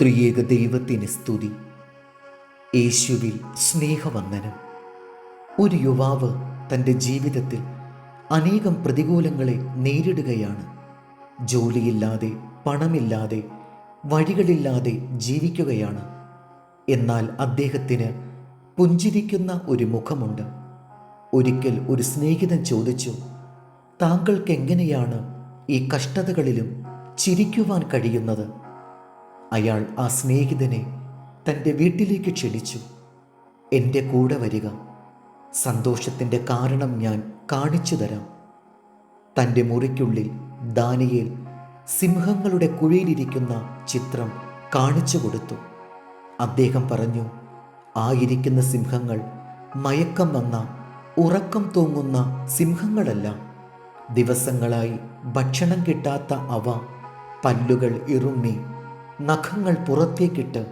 ത്രിയേക ദൈവത്തിന് സ്തുതി. യേശുവിൽ സ്നേഹവന്ദനം. ഒരു യുവാവ് തന്റെ ജീവിതത്തിൽ അനേകം പ്രതികൂലങ്ങളെ നേരിടുകയാണ്. ജോലിയില്ലാതെ പണമില്ലാതെ വഴികളില്ലാതെ ജീവിക്കുകയാണ്. എന്നാൽ അദ്ദേഹത്തിന് പുഞ്ചിരിക്കുന്ന ഒരു മുഖമുണ്ട്. ഒരിക്കൽ ഒരു സ്നേഹിതൻ ചോദിച്ചു താങ്കൾക്ക് എങ്ങനെയാണ് ഈ കഷ്ടതകളിലും ചിരിക്കുവാൻ കഴിയുന്നത്? അയാൾ ആ സ്നേഹിതനെ തന്റെ വീട്ടിലേക്ക് ക്ഷണിച്ചു. എന്റെ കൂടെ വരിക. സന്തോഷത്തിന്റെ കാരണം ഞാൻ കാണിച്ചു തരാം. തന്റെ മുറിക്കുള്ളിൽ ദാനിയേൽ സിംഹങ്ങളുടെ കുഴിയിലിരിക്കുന്ന ചിത്രം കാണിച്ചു കൊടുത്തു. അദ്ദേഹം പറഞ്ഞു ആയിരിക്കുന്ന സിംഹങ്ങൾ മയക്കം വന്ന ഉറക്കം തൂങ്ങുന്ന സിംഹങ്ങളല്ല. ദിവസങ്ങളായി ഭക്ഷണം കിട്ടാത്ത അവ പല്ലുകൾ ഇറുമ്മി നഖങ്ങൾ പുറത്തേക്കിട്ട്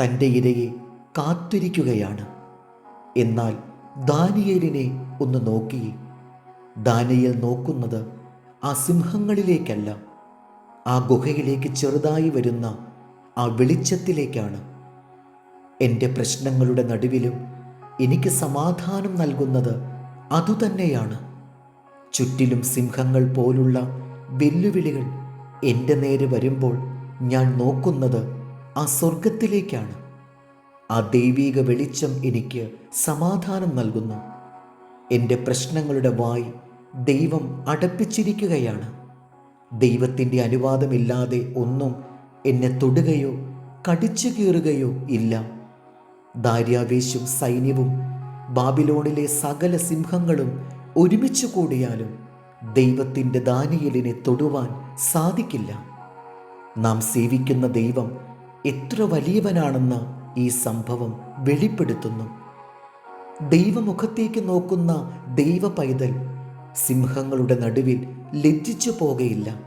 തന്റെ ഇരയെ കാത്തിരിക്കുകയാണ്. എന്നാൽ ദാനിയേലിനെ ഒന്ന് നോക്കി. ദാനിയേൽ നോക്കുന്നത് ആ സിംഹങ്ങളിലേക്കല്ല. ആ ഗുഹയിലേക്ക് ചെറുതായി വരുന്ന ആ വെളിച്ചത്തിലേക്കാണ്. എന്റെ പ്രശ്നങ്ങളുടെ നടുവിലും എനിക്ക് സമാധാനം നൽകുന്നത് അതുതന്നെയാണ്. ചുറ്റിലും സിംഹങ്ങൾ പോലുള്ള വെല്ലുവിളികൾ എന്റെ നേരെ വരുമ്പോൾ ഞാൻ നോക്കുന്നത് ആ സ്വർഗത്തിലേക്കാണ് ആ ദൈവീക വെളിച്ചം എനിക്ക് സമാധാനം നൽകുന്നു. എന്റെ പ്രശ്നങ്ങളുടെ വായി ദൈവം അടപ്പിച്ചിരിക്കുകയാണ്. ദൈവത്തിന്റെ അനുവാദമില്ലാതെ ഒന്നും എന്നെ തൊടുകയോ കടിച്ചു കീറുകയോ ഇല്ല. ദാര്യാവേശും സൈന്യവും ബാബിലോണിലെ സകല സിംഹങ്ങളും ഒരുമിച്ച് കൂടിയാലും ദൈവത്തിന്റെ ദാനിയലിനെ തൊടുവാൻ സാധിക്കില്ല. നാം സേവിക്കുന്ന ദൈവം എത്ര വലിയവനാണെന്ന് ഈ സംഭവം വെളിപ്പെടുത്തുന്നു. ദൈവമുഖത്തേക്ക് നോക്കുന്ന ദൈവ പൈതൽ സിംഹങ്ങളുടെ നടുവിൽ ലജ്ജിച്ചു പോകയില്ല.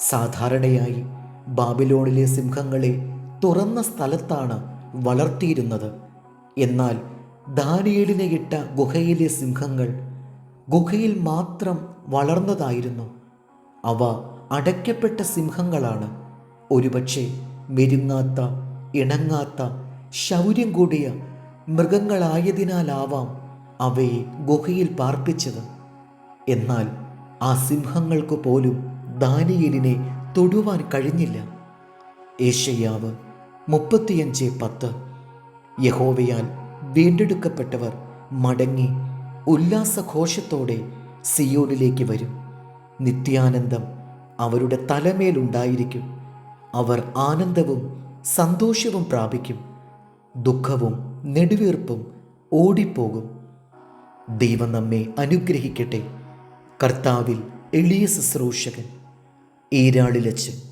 സാധാരണയായി ബാബിലോണിലെ സിംഹങ്ങളെ തുറന്ന സ്ഥലത്താണ് വളർത്തിയിരുന്നത്. എന്നാൽ ദാനിയേലിനെ ഇട്ട ഗുഹയിലെ സിംഹങ്ങൾ ഗുഹയിൽ മാത്രം വളർന്നതായിരുന്നു. അവ അടയ്ക്കപ്പെട്ട സിംഹങ്ങളാണ്. ഒരുപക്ഷെ മെരുങ്ങാത്ത ഇണങ്ങാത്ത ശൗര്യം കൂടിയ മൃഗങ്ങളായതിനാലാവാം അവയെ ഗുഹയിൽ പാർപ്പിച്ചത്. എന്നാൽ ആ സിംഹങ്ങൾക്ക് പോലും ദാനിയലിനെ തൊടുവാൻ കഴിഞ്ഞില്ല. ഏഷ്യയാവ് മുപ്പത്തിയഞ്ച് പത്ത്. യഹോവയാൽ വീണ്ടെടുക്കപ്പെട്ടവർ മടങ്ങി ഉല്ലാസഘോഷത്തോടെ സിയോനിലേക്ക് വരും. നിത്യാനന്ദം അവരുടെ തലമേലുണ്ടായിരിക്കും അവർ ആനന്ദവും സന്തോഷവും പ്രാപിക്കും. ദുഃഖവും നെടുവീർപ്പും ഓടിപ്പോകും. ദൈവം നമ്മെ അനുഗ്രഹിക്കട്ടെ. കർത്താവിൽ എളിയ ശുശ്രൂഷകൻ. ഈരാളിലച്ചൻ